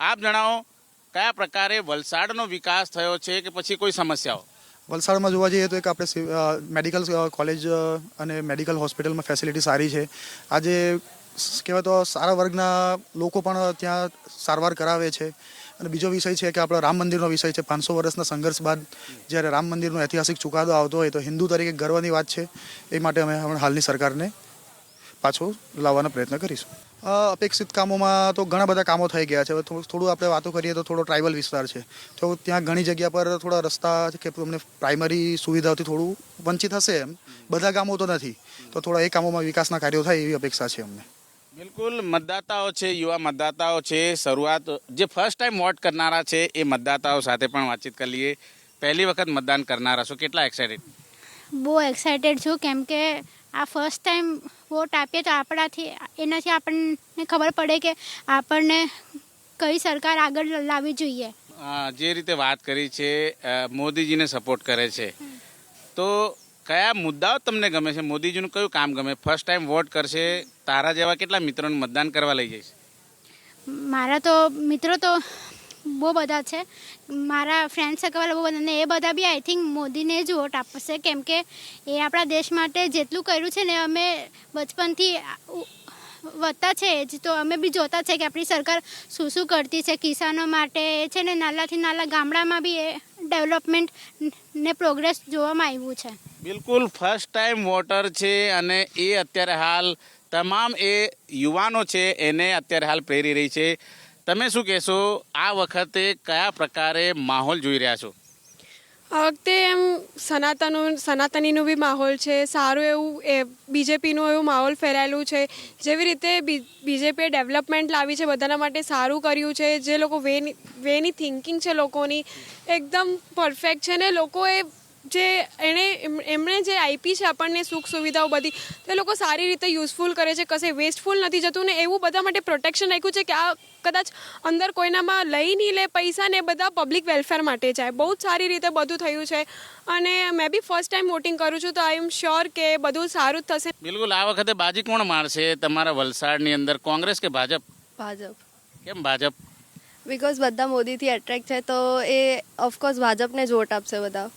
આપ જણાવો, કયા પ્રકારે વલસાડનો વિકાસ થયો છે કે પછી કોઈ સમસ્યાઓ? વલસાડમાં જોવા જઈએ તો એક આપણે મેડિકલ કોલેજ અને મેડિકલ હોસ્પિટલમાં ફેસિલિટી સારી છે. આજે કહેવાય તો સારા વર્ગના લોકો પણ ત્યાં સારવાર કરાવે છે. અને બીજો વિષય છે કે આપણો રામ મંદિરનો વિષય છે. પાંચસો વર્ષના સંઘર્ષ બાદ જ્યારે રામ મંદિરનો ઐતિહાસિક ચુકાદો આવતો હોય તો હિન્દુ તરીકે ગર્વની વાત છે. એ માટે અમે હાલની સરકારને પાછો લાવવાનો પ્રયત્ન કરીશું. અપેક્ષિત કામોમાં તો ઘણા બધા કામો થઈ ગયા છે. થોડું આપણે વાતો કરીએ તો થોડો ટ્રાઇબલ વિસ્તાર છે. તો ત્યાં ઘણી જગ્યા પર થોડા રસ્તા કે તમને પ્રાઇમરી સુવિધાઓથી થોડું વંચિત હશે એમ. બધા કામો તો નથી. તો થોડા એ કામોમાં વિકાસના કાર્યો થાય એવી અપેક્ષા છે અમને. બિલકુલ. મતદાતાઓ છે યુવા મતદાતાઓ છે શરૂઆત જે ફર્સ્ટ ટાઈમ વોટ કરનારા છે એ મતદાતાઓ સાથે પણ વાતચીત કરી લઈએ. પહેલી વખત મતદાન કરનારા છો. કેટલા એક્સાઇટેડ બહુ એક્સાઇટેડ છું. કેમ કે આ ફર્સ્ટ ટાઈમ વોટ આપીએ તો આપણાથી એનાથી આપણને ખબર પડે કે આપણને કઈ સરકાર આગળ લાવવી જોઈએ. જે રીતે વાત કરી છે મોદીજીને સપોર્ટ કરે છે. તો કયા મુદ્દાઓ તમને ગમે છે? મોદીજીનું કયું કામ ગમે? ફર્સ્ટ ટાઈમ વોટ કરશે તારા જેવા કેટલા મિત્રોને મતદાન કરવા લઈ જઈશ? મારા તો મિત્રો તો બહુ બધા છે. મારા ફ્રેન્ડ સર્કલ બહુ બધા એ બધા બી આઈ થિંક મોદીને જ વોટ આપશે. કેમ કે એ આપણા દેશ માટે જેટલું કર્યું છે ને, અમે બચપનથી વધતા છે જ. તો અમે બી જોતા છે કે આપણી સરકાર શું શું કરતી છે, કિસાનો માટે એ છે ને, નાલાથી નાના ગામડામાં બી એ ડેવલપમેન્ટ ને પ્રોગ્રેસ જોવામાં આવ્યું છે. બિલકુલ ફર્સ્ટ ટાઈમ વોટર છે અને એ અત્યારે હાલ તમામ એ યુવાનો છે એને અત્યારે હાલ પ્રેરી રહી છે. તમે શું કહેશો? આ વખતે કયા પ્રકારે માહોલ જોઈ રહ્યા છો? આ વખતે એમ સનાતનનું સનાતનીનું બી માહોલ છે. સારું એવું એ, બીજેપીનું એવું માહોલ ફેલાયેલું છે. જેવી રીતે બીજેપીએ ડેવલપમેન્ટ લાવી છે, બધાના માટે સારું કર્યું છે. જે લોકો વેની વેની થિંકિંગ છે લોકોની, એકદમ પરફેક્ટ છે ને લોકોએ જે એણે એમણે જે આપી છે આપણને સુખ સુવિધાઓ બધી તે લોકો સારી રીતે યુઝફુલ કરે છે કશે વેસ્ટફુલ નથી જતું ને એવું બધા માટે પ્રોટેક્શન રાખ્યું છે કે આ કદાચ અંદર કોઈનામાં લઈ નહીં લે પૈસા ને એ બધા પબ્લિક વેલફેર માટે જાય. બહુ જ સારી રીતે બધું થયું છે. અને મેં બી ફર્સ્ટ ટાઈમ વોટિંગ કરું છું તો આઈ એમ શ્યોર કે બધું સારું જ થશે. બિલકુલ આ વખતે બાજી કોણ મારશે? તમારા વલસાડની અંદર કોંગ્રેસ કે ભાજપ? ભાજપ. કેમ ભાજપ? બિકોઝ બધા મોદીથી એટ્રેક્ટ છે તો એ ઓફકોર્સ ભાજપને જ વોટ આપશે બધા.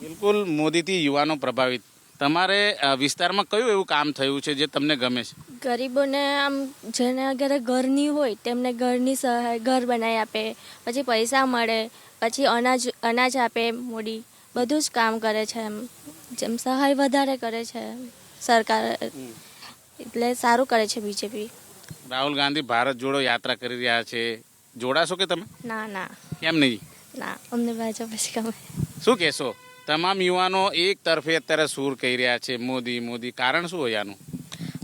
બિલકુલ મોદીથી યુવાનો પ્રભાવિત. તમારે વિસ્તારમાં કયું એવું કામ થયું છે જે તમને ગમે છે? ગરીબોને આમ જેને અગર ઘરની હોય તેમને ઘરની સહાય ઘર બનાવી આપે પછી પૈસા મળે પછી અનાજ અનાજ આપે મોડી બધું જ કામ કરે છે એમ. જેમ સહાય વધારે કરે છે સરકાર એટલે સારું કરે છે બીજેપી. રાહુલ ગાંધી ભારત જોડો યાત્રા કરી રહ્યા છે. જોડાશો કે તમે? ના ના. કેમ નહીં? ના અમને ભાજપ જ ગમે. શું કહેશો? તમામ યુવાનો એક તરફે અત્યારે સૂર કહી રહ્યા છે. મોદી મોદી કારણ શું હોય આનું?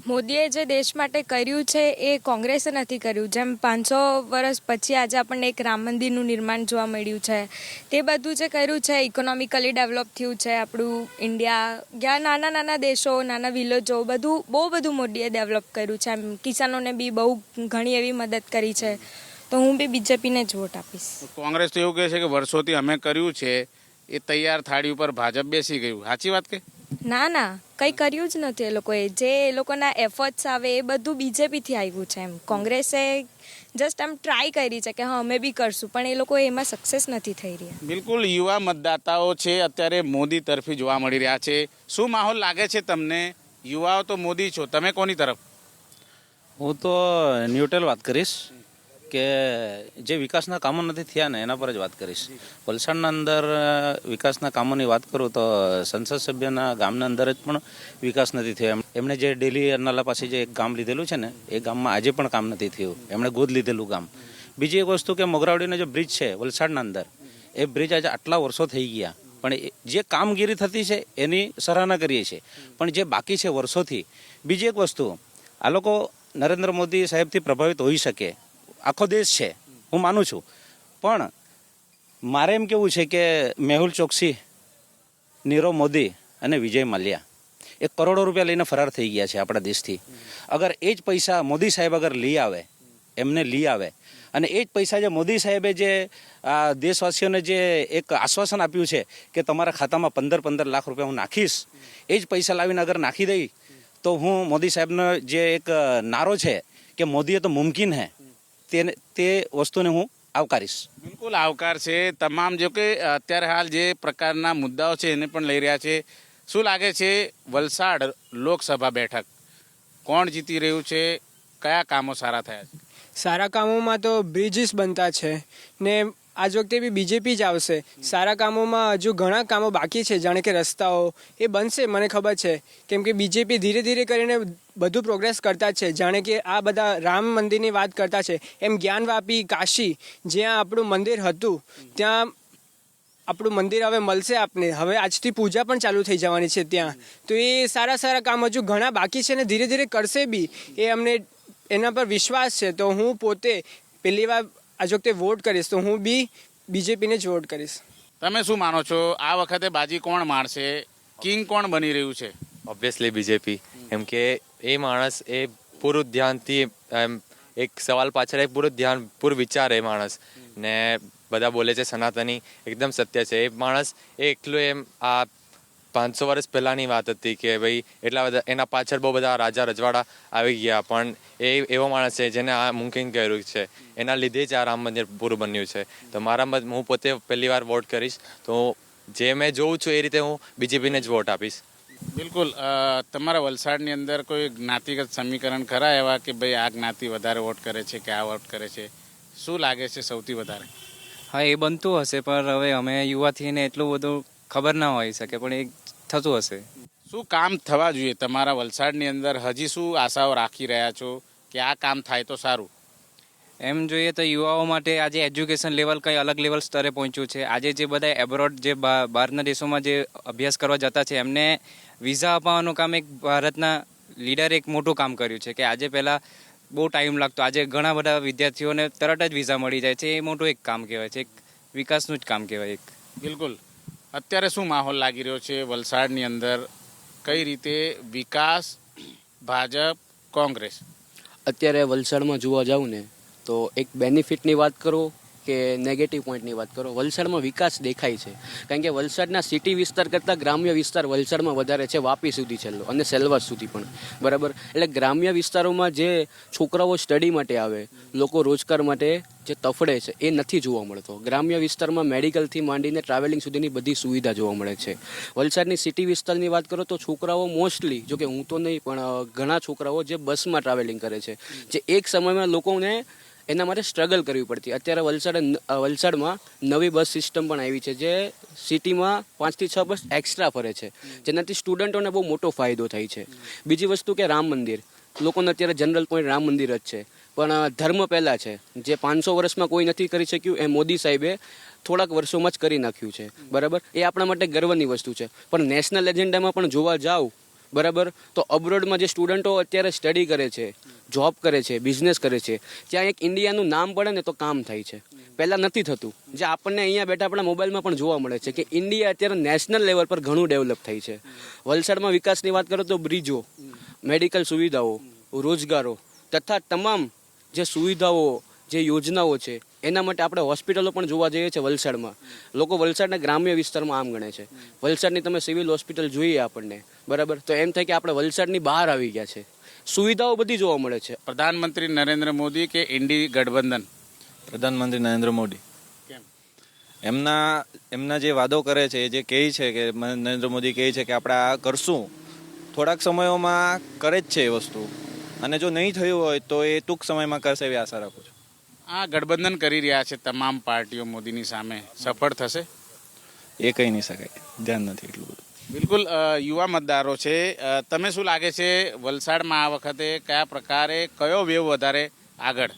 મોદીએ જે દેશ માટે કર્યું છે એ કોંગ્રેસે નથી કર્યું. જેમ પાંચસો વર્ષ પછી આજે આપણને એક રામ મંદિરનું નિર્માણ જોવા મળ્યું છે. તે બધું જે કર્યું છે ઇકોનોમિકલી ડેવલપ થયું છે આપણું ઇન્ડિયા જ્યાં નાના નાના દેશો નાના વિલેજો બધું બહુ બધું મોદીએ ડેવલપ કર્યું છે. એમ કિસાનોને બી બહુ ઘણી એવી મદદ કરી છે. તો હું બી બીજેપીને જ વોટ આપીશ. કોંગ્રેસ તો એવું કહે છે કે વર્ષોથી અમે કર્યું છે એ તૈયાર થાળી ઉપર ભાજપ બેસી ગયું. સાચી વાત કે? ના ના કંઈ કર્યું જ નથી એ લોકોએ. જે એ લોકોના એફર્ટ્સ આવે એ બધું બીજેપીથી આવ્યું છે એમ. કોંગ્રેસે જસ્ટ આમ ટ્રાય કરી છે કે હા અમે બી કરશું પણ એ લોકો એમાં સક્સેસ નથી થઈ રહ્યા. બિલકુલ યુવા મતદાતાઓ છે અત્યારે મોદી તરફી જોવા મળી રહ્યા છે. શું માહોલ લાગે છે તમને? યુવાઓ તો મોદી છો તમે કોની તરફ? હું તો ન્યુટ્રલ વાત કરીશ. કે જે વિકાસના કામો નથી થયા ને, એના પર જ વાત કરીશ. વલસાડના અંદર વિકાસના કામોની વાત કરું તો સંસદ સભ્યના ગામના અંદર જ પણ વિકાસ નથી થયો. એમ- એમણે જે ડેલી અરનાલા પાસે જે એક ગામ લીધેલું છે ને, એ ગામમાં આજે પણ કામ નથી થયું. એમણે ગોદ લીધેલું ગામ. બીજી એક વસ્તુ કે મોગરાવડીનો જે બ્રિજ છે, વલસાડના અંદર, એ બ્રિજ આજે આટલા વર્ષો થઈ ગયા. પણ જે કામગીરી થતી છે, એની સરાહના કરીએ છીએ. પણ જે બાકી છે, વર્ષોથી. બીજી એક વસ્તુ, આ લોકો નરેન્દ્ર મોદી સાહેબથી પ્રભાવિત હોઈ શકે. આખો દેશ છે. હું માનું છું. પણ મારે એમ કેવું છે કે મેહુલ ચોકસી, નીરવ મોદી અને વિજય માલ્યા એ કરોડો રૂપિયા લઈને ફરાર થઈ ગયા છે આપણા દેશથી. અગર એ જ પૈસા મોદી સાહેબ અગર લઈ આવે, એમને લઈ આવે, અને એ જ પૈસા જે મોદી સાહેબે જે, આ દેશવાસીઓને જે એક આશ્વાસન આપ્યું છે કે તમારા ખાતામાં પંદર પંદર લાખ રૂપિયા હું નાખીશ, એ જ પૈસા લાવીને અગર નાખી દઈ, તો હું મોદી સાહેબનો જે એક નારો છે કે મોદીએ તો મુમકિન હે. તેને તે વસ્તુને હું આવકારીશ. બિલકુલ આવકાર છે. તમામ જો કે અત્યારે હાલ જે પ્રકારના મુદ્દાઓ છે એને પણ લઈ રહ્યા છે. શું લાગે છે વલસાડ લોકસભા બેઠક કોણ જીતી રહ્યું છે? કયા કામો સારા થયા છે? સારા કામોમાં તો બ્રિજીસ બનતા છે ને આજ વખતે બી બીજેપી જ આવશે. સારા કામોમાં હજુ ઘણા કામો બાકી છે, જાણે કે રસ્તાઓ, એ બનશે, મને ખબર છે. કેમ કે બીજેપી ધીરે ધીરે કરીને બધું પ્રોગ્રેસ કરતા છે. જાણે કે આ બધા રામ મંદિરની વાત કરતા છે. એમ જ્ઞાનવાપી કાશી, જ્યાં આપણું મંદિર હતું, ત્યાં આપણું મંદિર હવે મળશે આપને. હવે આજથી પૂજા પણ ચાલુ થઈ જવાની છે ત્યાં. તો એ સારા સારા કામ હજુ ઘણા બાકી છે ને ધીરે ધીરે કરશે બી. એ અમને એના પર વિશ્વાસ છે. તો હું પોતે પહેલી વાર આજ વખતે વોટ કરીશ તો હું બી બીજેપીને જ વોટ કરીશ. તમે શું માનો છો? આ વખતે બાજી કોણ મારશે? કિંગ કોણ બની રહ્યું છે? Obviously BJP. કેમ કે એ માણસ એ પૂરું ધ્યાનથી એમ એક સવાલ પાછળ એ પૂરું ધ્યાન પૂરું વિચાર એ માણસ. ને બધા બોલે છે સનાતની. એકદમ સત્ય છે. એ માણસ એ એકલું એમ આ પાંચસો વર્ષ પહેલાંની વાત હતી કે ભાઈ એટલા બધા એના પાછળ બહુ બધા રાજા રજવાડા આવી ગયા પણ એ એવો માણસ છે જેને આ મુમકિન કર્યું છે. એના લીધે જ આ રામ મંદિર પૂરું બન્યું છે. તો મારા મત હું પોતે પહેલી વાર વોટ કરીશ તો જે મેં જોઉં છું એ રીતે હું બીજેપીને જ વોટ આપીશ. બિલકુલ તમારા વલસાડની અંદર કોઈ જ્ઞાતિગત સમીકરણ ખરા એવા કે ભાઈ આ જ્ઞાતિ વધારે વોટ કરે છે કે આ વોટ કરે છે? શું લાગે છે સૌથી વધારે? હા એ બનતું હશે પણ હવે અમે યુવાથી ને એટલું બધું ખબર ના હોઈ શકે પણ એ થતું હશે? શું કામ થવા જોઈએ? તમારા વલસાડની અંદર હજી શું આશાઓ રાખી રહ્યા છો કે આ કામ થાય તો સારું? એમ જોઈએ તો યુવાઓ માટે આજે એજ્યુકેશન લેવલ કંઈ અલગ લેવલ સ્તરે પહોંચ્યું છે. આજે જે બધા એબ્રોડ જે બહારના દેશોમાં જે અભ્યાસ કરવા જતા છે એમને વિઝા અપાવવાનું કામ એક ભારતના લીડરે એક મોટું કામ કર્યું છે કે આજે પહેલાં બહુ ટાઈમ લાગતો. આજે ઘણા બધા વિદ્યાર્થીઓને તરત જ વિઝા મળી જાય છે. એ મોટું એક કામ કહેવાય છે. એક વિકાસનું જ કામ કહેવાય એક. બિલકુલ. અત્યારે શું માહોલ લાગી રહ્યો છે વલસાડની અંદર? કઈ રીતે વિકાસ, ભાજપ, કોંગ્રેસ? અત્યારે વલસાડમાં જોવા જાઉં ને, તો એક બેનિફિટની વાત કરો કે નેગેટિવ પોઈન્ટની વાત કરો, વલસાડમાં વિકાસ દેખાય છે. કારણ કે વલસાડના સિટી વિસ્તાર કરતાં ગ્રામ્ય વિસ્તાર વલસાડમાં વધારે છે, વાપી સુધી છેલ્લો, અને સેલવાસ સુધી પણ. બરાબર? એટલે ગ્રામ્ય વિસ્તારોમાં જે છોકરાઓ સ્ટડી માટે આવે, લોકો રોજગાર માટે જે તફડે છે, એ નથી જોવા મળતો. ગ્રામ્ય વિસ્તારમાં મેડિકલથી માંડીને ટ્રાવેલિંગ સુધીની બધી સુવિધા જોવા મળે છે. વલસાડની સિટી વિસ્તારની વાત કરો તો છોકરાઓ મોસ્ટલી જો કે હું તો નહીં, પણ ઘણા છોકરાઓ જે બસમાં ટ્રાવેલિંગ કરે છે, જે એક સમયમાં લોકોને એના માટે સ્ટ્રગલ કરવી પડતી. અત્યારે વલસાડ વલસાડમાં નવી બસ સિસ્ટમ પણ આવી છે જે સિટીમાં પાંચથી છ બસ એક્સ્ટ્રા ફરે છે. જેનાથી સ્ટુડન્ટોને બહુ મોટો ફાયદો થાય છે. બીજી વસ્તુ કે રામ મંદિર. લોકોને અત્યારે જનરલ પોઈન્ટ રામ મંદિર જ છે. પણ ધર્મ પહેલાં છે. જે પાંચસો વર્ષમાં કોઈ નથી કરી શક્યું, એ મોદી સાહેબે થોડાક વર્ષોમાં જ કરી નાખ્યું છે. બરાબર? એ આપણા માટે ગર્વની વસ્તુ છે. પણ નેશનલ એજન્ડામાં પણ જોવા જાવ બરાબર? તો અબ્રોડમાં જે સ્ટુડન્ટો અત્યારે સ્ટડી કરે છે જોબ કરે છે બિઝનેસ કરે છે, ત્યાં એક ઇન્ડિયાનું નામ પડે ને તો કામ થાય છે. પહેલાં નથી થતું. જે આપણને અહીંયા બેઠા આપણા મોબાઈલમાં પણ જોવા મળે છે કે ઇન્ડિયા અત્યારે નેશનલ લેવલ પર ઘણું ડેવલપ થઈ છે. વલસાડમાં વિકાસની વાત કરો તો બ્રિજો મેડિકલ સુવિધાઓ, રોજગારો, તથા તમામ જે સુવિધાઓ જે યોજનાઓ છે એના માટે આપણે હોસ્પિટલો પણ જોવા જઈએ છીએ વલસાડમાં. લોકો વલસાડના ગ્રામ્ય વિસ્તારમાં આમ ગણે છે. વલસાડની તમે સિવિલ હોસ્પિટલ જોઈએ આપણને બરાબર? તો એમ થાય કે આપણે વલસાડની બહાર આવી ગયા છે. સુવિધાઓ બધી જોવા મળે છે. પ્રધાનમંત્રી નરેન્દ્ર મોદી કે ઇન્ડી ગઠબંધન? પ્રધાનમંત્રી નરેન્દ્ર મોદી. કેમ? એમના એમના જે વાદો કરે છે જે કહે છે કે નરેન્દ્ર મોદી કહે છે કે આપણે આ કરશું. થોડાક સમયોમાં કરે જ છે એ વસ્તુ. અને જો નહીં થયું હોય તો એ ટૂંક સમયમાં કરશે એવી આશા રાખું છું. આ ગઠબંધન કરી રહ્યા છે તમામ પાર્ટીઓ મોદીની સામે. સફળ થશે? એ કહી નહીં શકાય. ધ્યાન નથી એટલું બધું. બિલકુલ યુવા મતદારો છે. તમે શું લાગે છે વલસાડમાં આ વખતે કયા પ્રકારે કયો વેવ વધારે આગળ?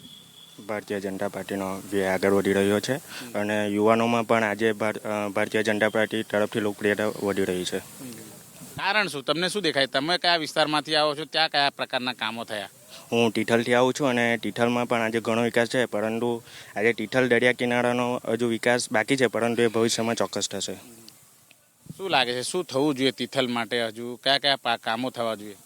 ભારતીય જનતા પાર્ટીનો જે આગળ વધી રહ્યો છે અને યુવાનોમાં પણ આજે ભાર- ભારતીય જનતા પાર્ટી તરફથી લોકપ્રિયતા વધી રહી છે. કારણ શું? તમને શું દેખાય? તમે કયા વિસ્તારમાંથી આવો છો? ત્યાં કયા પ્રકારના કામો થયા? હું ટીઠલથી આવું છું અને ટીઠલમાં પણ આજે ઘણો વિકાસ છે પરંતુ આજે ટીઠલ દરિયા કિનારાનો હજુ વિકાસ બાકી છે પરંતુ એ ભવિષ્યમાં ચોક્કસ થશે. શું લાગે છે શું થવું જોઈએ તિથલ માટે હજુ? કયા કયા કામો થવા જોઈએ?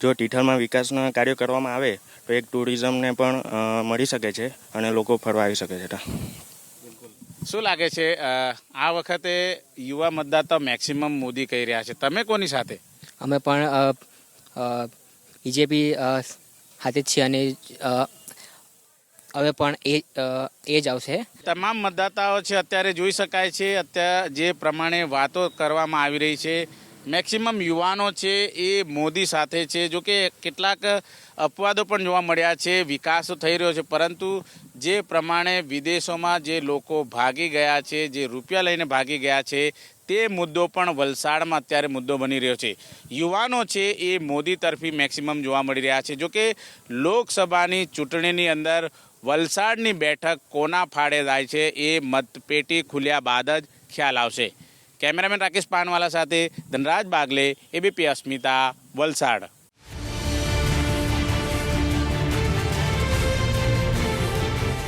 જો ટીઠલમાં વિકાસના કાર્યો કરવામાં આવે તો એક ટુરિઝમને પણ મળી શકે છે અને લોકો ફરવા આવી શકે છે શું લાગે છે આ વખતે યુવા મતદાતા મેક્સિમમ મોદી કહી રહ્યા છે. તમે કોની સાથે? અમે પણ બીજેપી હાથે જ અને હવે પણ એ એ જ આવશે. તમામ મતદાતાઓ છે, અત્યારે જોઈ શકાય છે અત્યારે જે પ્રમાણે વાતો કરવામાં આવી રહી છે. મેક્સિમમ યુવાનો છે, એ મોદી સાથે છે. જો કે કેટલાક અપવાદો પણ જોવા મળ્યા છે, વિકાસ થઈ રહ્યો છે. પરંતુ જે પ્રમાણે વિદેશોમાં જે લોકો ભાગી ગયા છે, જે રૂપિયા લઈને ભાગી ગયા છે તે મુદ્દો પણ વલસાડમાં અત્યારે મુદ્દો બની રહ્યો છે. યુવાનો છે એ મોદી તરફી મેક્સિમમ જોવા મળી રહ્યા છે. જોકે લોકસભાની ચૂંટણીની અંદર વલસાડની બેઠક કોના ફાળે જાય છે એ મતપેટી ખુલ્યા બાદ જ ખ્યાલ આવશે. કેમેરામેન રાકેશ પાનવાલા સાથે ધનરાજ બાગલે એબીપી અસ્મિતા, વલસાડ.